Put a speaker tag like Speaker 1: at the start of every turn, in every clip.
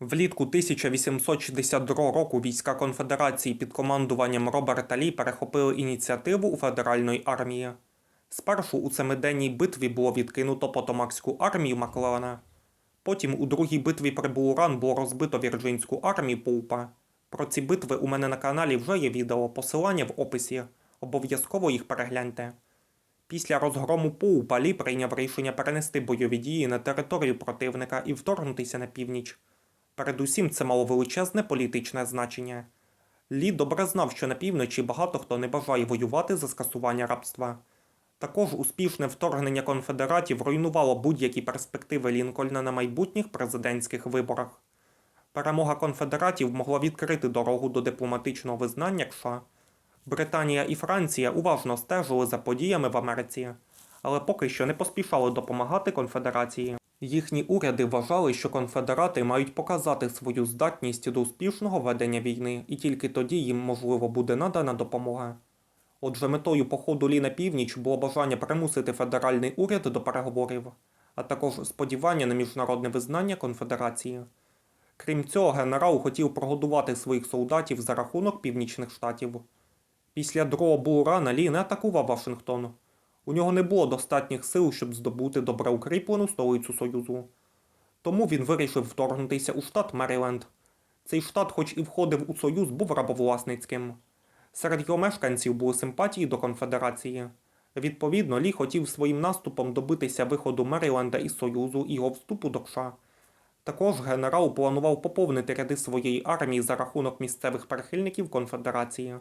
Speaker 1: Влітку 1862 року війська конфедерації під командуванням Роберта Лі перехопили ініціативу у федеральної армії. Спершу у семиденній битві було відкинуто Потомакську армію Маклелана. Потім у другій битві при Булуран було розбито Вірджинську армію Поупа. Про ці битви у мене на каналі вже є відео, посилання в описі. Обов'язково їх перегляньте. Після розгрому Поупа Лі прийняв рішення перенести бойові дії на територію противника і вторгнутися на північ. Передусім це мало величезне політичне значення. Лі добре знав, що на півночі багато хто не бажає воювати за скасування рабства. Також успішне вторгнення конфедератів руйнувало будь-які перспективи Лінкольна на майбутніх президентських виборах. Перемога конфедератів могла відкрити дорогу до дипломатичного визнання США. Британія і Франція уважно стежили за подіями в Америці, але поки що не поспішали допомагати конфедерації. Їхні уряди вважали, що конфедерати мають показати свою здатність до успішного ведення війни, і тільки тоді їм можливо буде надана допомога. Отже, метою походу Лі на північ було бажання примусити федеральний уряд до переговорів, а також сподівання на міжнародне визнання конфедерації. Крім цього, генерал хотів прогодувати своїх солдатів за рахунок північних штатів. Після другого Булрана Лі не атакував Вашингтон. У нього не було достатніх сил, щоб здобути добре укріплену столицю Союзу. Тому він вирішив вторгнутися у штат Меріленд. Цей штат, хоч і входив у Союз, був рабовласницьким. Серед його мешканців були симпатії до конфедерації. Відповідно, Лі хотів своїм наступом добитися виходу Меріленда із Союзу і його вступу до США. Також генерал планував поповнити ряди своєї армії за рахунок місцевих прихильників конфедерації.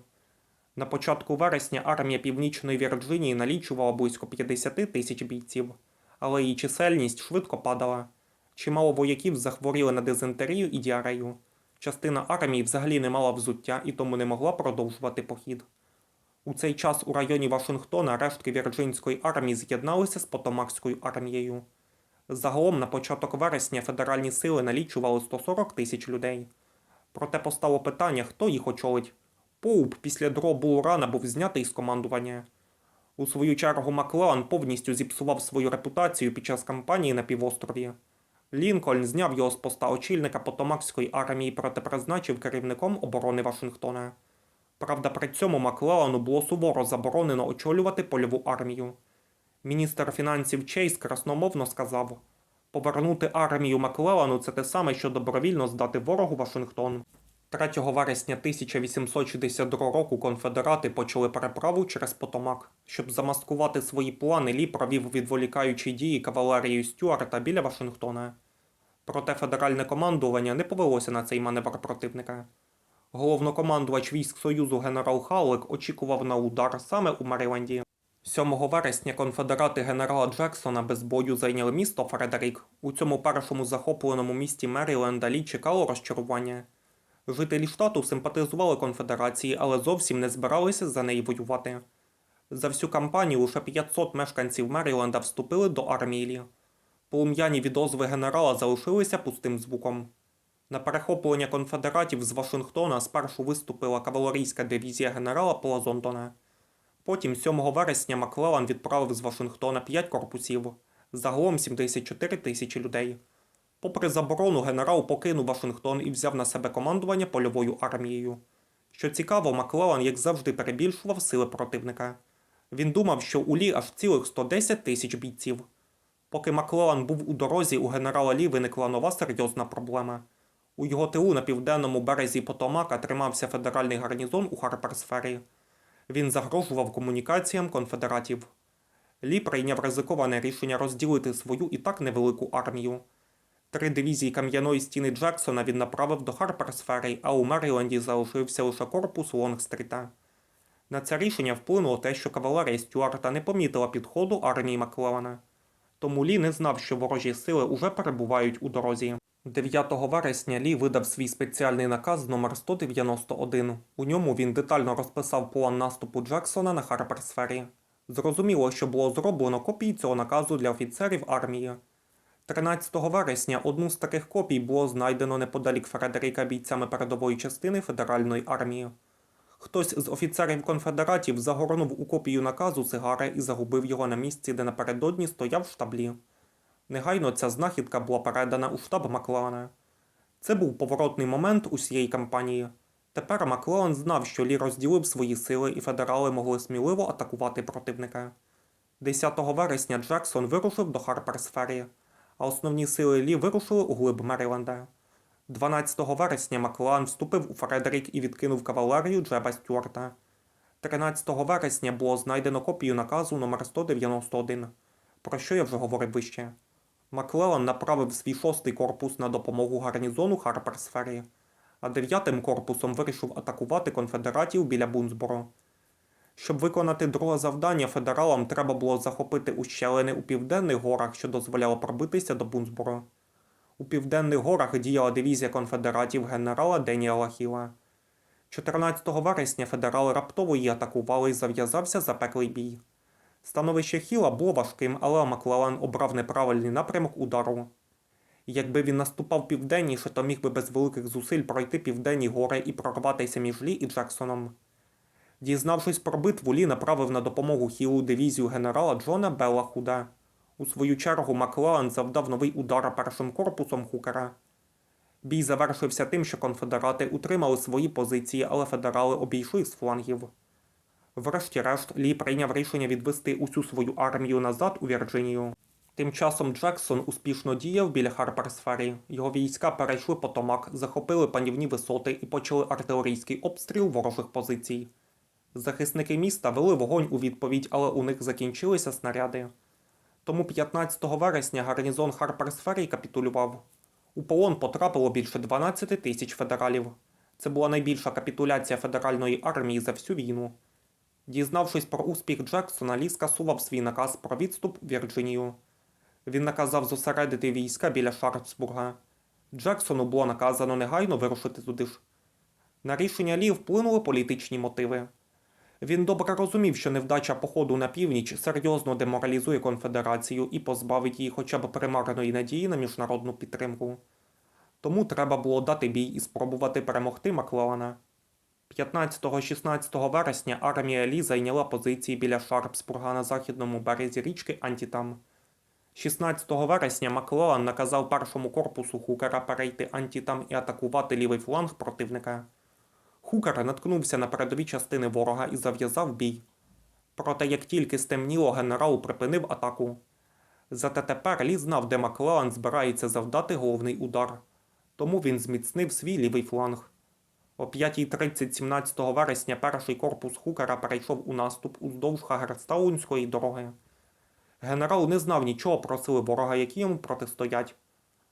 Speaker 1: На початку вересня армія Північної Вірджинії налічувала близько 50 тисяч бійців, але її чисельність швидко падала. Чимало вояків захворіли на дизентерію і діарею. Частина армії взагалі не мала взуття і тому не могла продовжувати похід. У цей час у районі Вашингтона рештки Вірджинської армії з'єдналися з Потомакською армією. Загалом на початок вересня федеральні сили налічували 140 тисяч людей. Проте постало питання, хто їх очолить. Поуп після другого Булрана був знятий з командування. У свою чергу Маклеан повністю зіпсував свою репутацію під час кампанії на півострові. Лінкольн зняв його з поста очільника Потомакської армії, проте призначив керівником оборони Вашингтона. Правда, при цьому Маклеану було суворо заборонено очолювати польову армію. Міністр фінансів Чейз красномовно сказав: повернути армію Маклелану це те саме, що добровільно здати ворогу Вашингтон. 3 вересня 1862 року конфедерати почали переправу через Потомак. Щоб замаскувати свої плани, Лі провів відволікаючі дії кавалерії Стюарта біля Вашингтона. Проте федеральне командування не повелося на цей маневр противника. Головнокомандувач військ Союзу генерал Халлек очікував на удар саме у Меріленді. 7 вересня конфедерати генерала Джексона без бою зайняли місто Фредерік. У цьому першому захопленому місті Меріленда Лі чекало розчарування. Жителі штату симпатизували конфедерації, але зовсім не збиралися за неї воювати. За всю кампанію лише 500 мешканців Меріленда вступили до армії Полум'яні відозви генерала залишилися пустим звуком. На перехоплення конфедератів з Вашингтона спершу виступила кавалерійська дивізія генерала Плазонтона. Потім 7 вересня Маклелан відправив з Вашингтона 5 корпусів, загалом 74 тисячі людей. Попри заборону, генерал покинув Вашингтон і взяв на себе командування польовою армією. Що цікаво, Маклелан, як завжди, перебільшував сили противника. Він думав, що у Лі аж цілих 110 тисяч бійців. Поки Маклелан був у дорозі, у генерала Лі виникла нова серйозна проблема. У його тилу на південному березі Потомака тримався федеральний гарнізон у Харперсфері. Він загрожував комунікаціям конфедератів. Лі прийняв ризиковане рішення розділити свою і так невелику армію. Три дивізії кам'яної стіни Джексона він направив до Харперсфери, а у Меріленді залишився лише корпус Лонгстріта. На це рішення вплинуло те, що кавалерія Стюарта не помітила підходу армії Маклелана. Тому Лі не знав, що ворожі сили уже перебувають у дорозі. 9 вересня Лі видав свій спеціальний наказ номер 191. У ньому він детально розписав план наступу Джексона на Харперсфері. Зрозуміло, що було зроблено копії цього наказу для офіцерів армії. 13 вересня одну з таких копій було знайдено неподалік Фредеріка бійцями передової частини Федеральної армії. Хтось з офіцерів конфедератів загорнув у копію наказу сигари і загубив його на місці, де напередодні стояв штаблі. Негайно ця знахідка була передана у штаб Маклана. Це був поворотний момент усієї кампанії. Тепер Маклеллан знав, що Лі розділив свої сили і федерали могли сміливо атакувати противника. 10 вересня Джексон вирушив до Харперсфері, а основні сили Лі вирушили у глиб Меріленда. 12 вересня Маклеллан вступив у Фредерік і відкинув кавалерію Джеба Стюарта. 13 вересня було знайдено копію наказу номер 191, про що я вже говорив вище. Маклеллан направив свій шостий корпус на допомогу гарнізону Харперсфері, а дев'ятим корпусом вирішив атакувати конфедератів біля Бунсборо. Щоб виконати друге завдання, федералам треба було захопити ущелини у південних горах, що дозволяло пробитися до Бунсборо. У південних горах діяла дивізія конфедератів генерала Деніела Хіла. 14 вересня федерали раптово її атакували і зав'язався запеклий бій. Становище Хіла було важким, але Маклеллан обрав неправильний напрямок удару. Якби він наступав південніше, то міг би без великих зусиль пройти південні гори і прорватися між Лі і Джексоном. Дізнавшись про битву, Лі направив на допомогу Хілу дивізію генерала Джона Белла Худа. У свою чергу Маклеллан завдав новий удар першим корпусом Хукера. Бій завершився тим, що конфедерати утримали свої позиції, але федерали обійшли з флангів. Врешті-решт, Лі прийняв рішення відвести усю свою армію назад у Вірджинію. Тим часом Джексон успішно діяв біля Харперсфері. Його війська перейшли Потомак, захопили панівні висоти і почали артилерійський обстріл ворожих позицій. Захисники міста вели вогонь у відповідь, але у них закінчилися снаряди. Тому 15 вересня гарнізон Харперсфері капітулював. У полон потрапило більше 12 тисяч федералів. Це була найбільша капітуляція федеральної армії за всю війну. Дізнавшись про успіх Джексона, Лі скасував свій наказ про відступ в Вірджинію. Він наказав зосередити війська біля Шарпсбурга. Джексону було наказано негайно вирушити туди ж. На рішення Лі вплинули політичні мотиви. Він добре розумів, що невдача походу на північ серйозно деморалізує конфедерацію і позбавить її хоча б примарної надії на міжнародну підтримку. Тому треба було дати бій і спробувати перемогти Маклеллана. 15-16 вересня армія Лі зайняла позиції біля Шарпсбурга на західному березі річки Антітам. 16 вересня Маклеллан наказав першому корпусу Хукера перейти Антітам і атакувати лівий фланг противника. Хукер наткнувся на передові частини ворога і зав'язав бій. Проте, як тільки стемніло, генерал припинив атаку. Зате тепер Лі знав, де Маклеллан збирається завдати головний удар, тому він зміцнив свій лівий фланг. О 5.30 17 вересня перший корпус Хукера перейшов у наступ уздовж Хагерстаунської дороги. Генерал не знав нічого про сили ворога, які йому протистоять.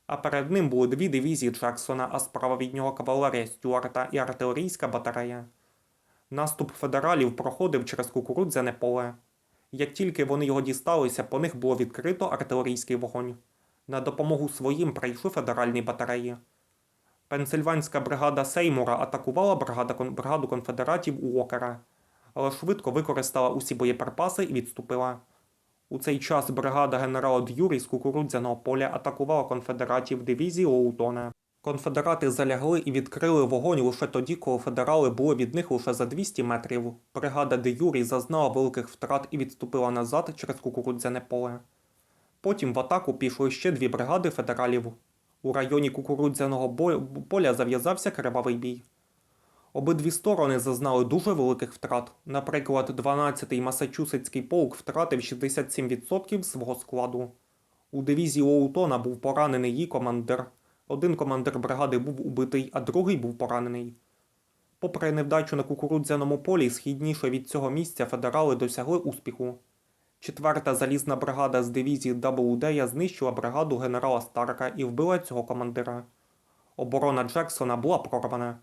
Speaker 1: А перед ним були дві дивізії Джексона, а справа від нього кавалерія Стюарта і артилерійська батарея. Наступ федералів проходив через кукурудзяне поле. Як тільки вони його дісталися, по них було відкрито артилерійський вогонь. На допомогу своїм прийшли федеральні батареї. Пенсильванська бригада Сеймура атакувала бригаду конфедератів Уокера, але швидко використала усі боєприпаси і відступила. У цей час бригада генерала Д'Юрі з кукурудзяного поля атакувала конфедератів дивізії Лоутона. Конфедерати залягли і відкрили вогонь лише тоді, коли федерали були від них лише за 200 метрів. Бригада де Юрі зазнала великих втрат і відступила назад через кукурудзяне поле. Потім в атаку пішли ще дві бригади федералів. У районі кукурудзяного поля зав'язався кривавий бій. Обидві сторони зазнали дуже великих втрат. Наприклад, 12-й Масачусетський полк втратив 67% свого складу. У дивізії Лоутона був поранений її командир. Один командир бригади був убитий, а другий був поранений. Попри невдачу на кукурудзяному полі, східніше від цього місця федерали досягли успіху. Четверта залізна бригада з дивізії Даблудея знищила бригаду генерала Старка і вбила цього командира. Оборона Джексона була прорвана.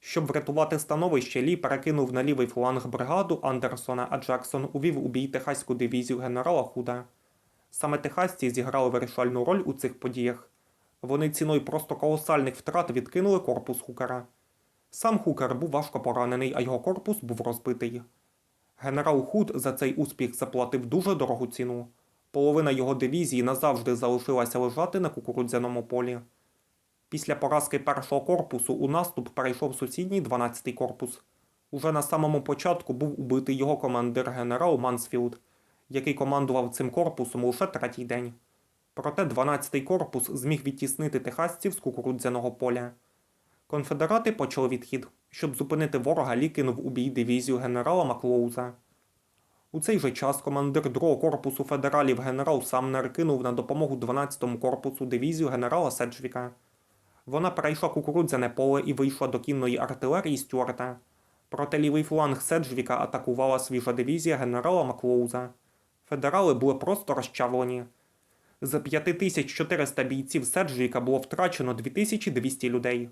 Speaker 1: Щоб врятувати становище, Лі перекинув на лівий фланг бригаду Андерсона, а Джексон увів у бій техаську дивізію генерала Худа. Саме техасці зіграли вирішальну роль у цих подіях. Вони ціною просто колосальних втрат відкинули корпус Хукера. Сам Хукер був важко поранений, а його корпус був розбитий. Генерал Худ за цей успіх заплатив дуже дорогу ціну. Половина його дивізії назавжди залишилася лежати на кукурудзяному полі. Після поразки першого корпусу у наступ перейшов сусідній 12-й корпус. Уже на самому початку був убитий його командир генерал Мансфілд, який командував цим корпусом лише третій день. Проте 12-й корпус зміг відтіснити техасців з кукурудзяного поля. Конфедерати почали відхід. Щоб зупинити ворога, Лі кинув у бій дивізію генерала Маклоуза. У цей же час командир 2-го корпусу федералів генерал Самнер кинув на допомогу 12-му корпусу дивізію генерала Седжвіка. Вона перейшла кукурудзяне поле і вийшла до кінної артилерії Стюарта. Проте лівий фланг Седжвіка атакувала свіжа дивізія генерала Маклоуза. Федерали були просто розчавлені. З 5400 бійців Седжвіка було втрачено 2200 людей.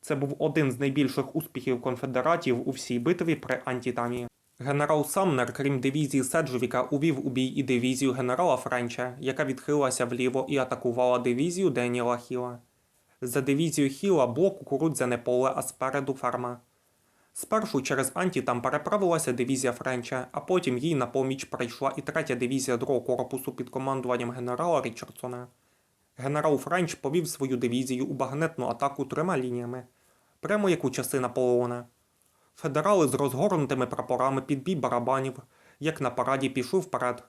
Speaker 1: Це був один з найбільших успіхів конфедератів у всій битві при Антітамі. Генерал Самнер, крім дивізії Седжвіка, увів у бій і дивізію генерала Френча, яка відхилася вліво і атакувала дивізію Деніела Хіла. За дивізією Хіла було кукурудзяне поле, а спереду ферма. Спершу через Антітам переправилася дивізія Френча, а потім їй на поміч прийшла і третя дивізія другого корпусу під командуванням генерала Річардсона. Генерал Френч повів свою дивізію у багнетну атаку трьома лініями, прямо як у часи Наполеона. Федерали з розгорнутими прапорами під бій барабанів, як на параді, пішли вперед.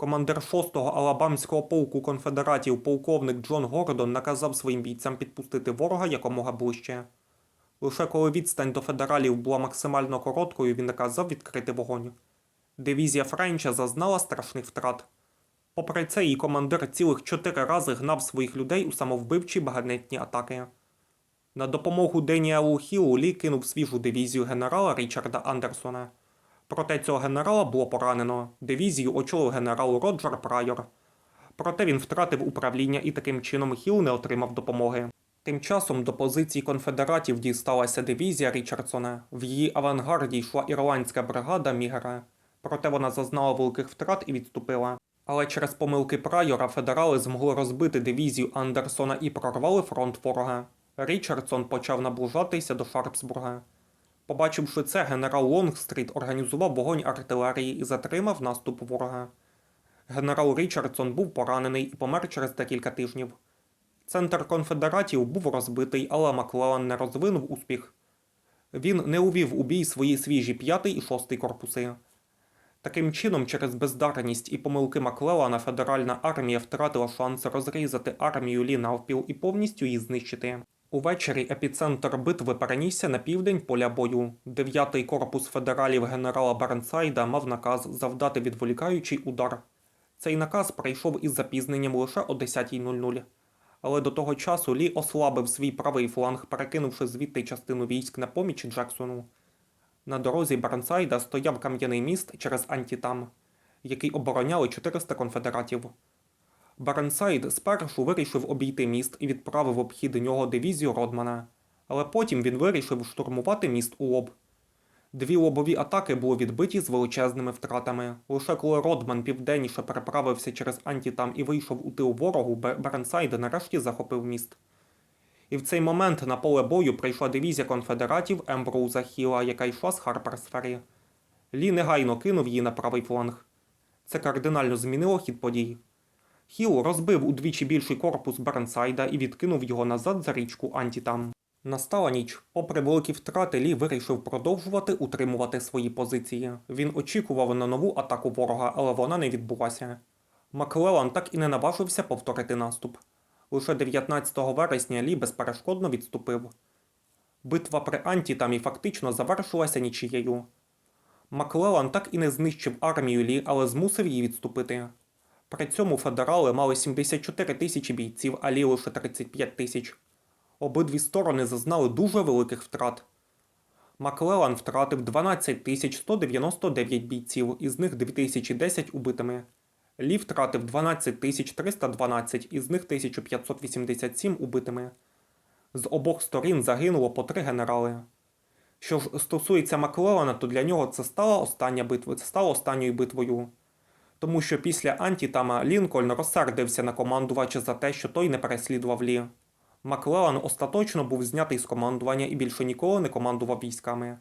Speaker 1: Командир 6-го Алабамського полку конфедератів полковник Джон Гордон наказав своїм бійцям підпустити ворога якомога ближче. Лише коли відстань до федералів була максимально короткою, він наказав відкрити вогонь. Дивізія Френча зазнала страшних втрат. Попри це, її командир цілих чотири рази гнав своїх людей у самовбивчі баганетні атаки. На допомогу Деніелу Хілу Лі кинув свіжу дивізію генерала Річарда Андерсона. Проте цього генерала було поранено. Дивізію очолив генерал Роджер Прайор. Проте він втратив управління і таким чином Хіл не отримав допомоги. Тим часом до позицій конфедератів дісталася дивізія Річардсона. В її авангарді йшла ірландська бригада Мігера. Проте вона зазнала великих втрат і відступила. Але через помилки Прайора федерали змогли розбити дивізію Андерсона і прорвали фронт ворога. Річардсон почав наближатися до Шарпсбурга. Побачивши це, генерал Лонгстріт організував вогонь артилерії і затримав наступ ворога. Генерал Річардсон був поранений і помер через декілька тижнів. Центр конфедератів був розбитий, але Маклеллан не розвинув успіх. Він не увів у бій свої свіжі п'ятий і шостий корпуси. Таким чином, через бездарність і помилки Маклеллана федеральна армія втратила шанс розрізати армію Лі навпіл і повністю її знищити. Увечері епіцентр битви перенісся на південь поля бою. Дев'ятий корпус федералів генерала Бернсайда мав наказ завдати відволікаючий удар. Цей наказ прийшов із запізненням лише о 10.00. Але до того часу Лі ослабив свій правий фланг, перекинувши звідти частину військ на поміч Джексону. На дорозі Бернсайда стояв кам'яний міст через Антітам, який обороняли 400 конфедератів. Бернсайд спершу вирішив обійти міст і відправив обхід нього дивізію Родмана, але потім він вирішив штурмувати міст у лоб. Дві лобові атаки були відбиті з величезними втратами. Лише коли Родман південніше переправився через Антітам і вийшов у тил ворогу, Бе- Бернсайд нарешті захопив міст. І в цей момент на поле бою прийшла дивізія конфедератів Емброуза Хіла, яка йшла з Харперсфері. Лі негайно кинув її на правий фланг. Це кардинально змінило хід подій. Хіл розбив удвічі більший корпус Бернсайда і відкинув його назад за річку Антітам. Настала ніч. Попри великі втрати, Лі вирішив продовжувати утримувати свої позиції. Він очікував на нову атаку ворога, але вона не відбулася. Маклеллан так і не наважився повторити наступ. Лише 19 вересня Лі безперешкодно відступив. Битва при Антітамі фактично завершилася нічією. Маклеллан так і не знищив армію Лі, але змусив її відступити. При цьому федерали мали 74 тисячі бійців, а Лі лише 35 тисяч. Обидві сторони зазнали дуже великих втрат. Маклеллан втратив 12 тисяч 199 бійців, із них 2010 убитими. Лі втратив 12 тисяч 312, із них 1587 убитими. З обох сторін загинуло по три генерали. Що ж стосується Маклеллана, то для нього це стала остання битва, це стало останньою битвою. Тому що після Антітама Лінкольн розсердився на командувача за те, що той не переслідував Лі. Маклеллан остаточно був знятий з командування і більше ніколи не командував військами.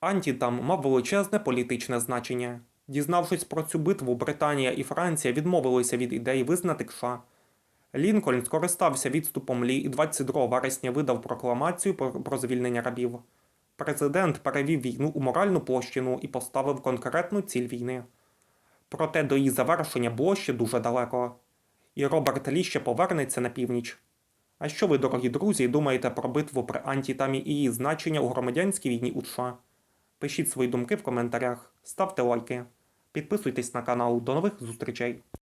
Speaker 1: Антітам мав величезне політичне значення. Дізнавшись про цю битву, Британія і Франція відмовилися від ідеї визнати Кша. Лінкольн скористався відступом Лі і 22 вересня видав прокламацію про про звільнення рабів. Президент перевів війну у моральну площину і поставив конкретну ціль війни. Проте до її завершення було ще дуже далеко. і Роберт Лі ще повернеться на північ. А що ви, дорогі друзі, думаєте про битву при Антітамі і її значення у громадянській війні у США? Пишіть свої думки в коментарях, ставте лайки, підписуйтесь на канал. До нових зустрічей!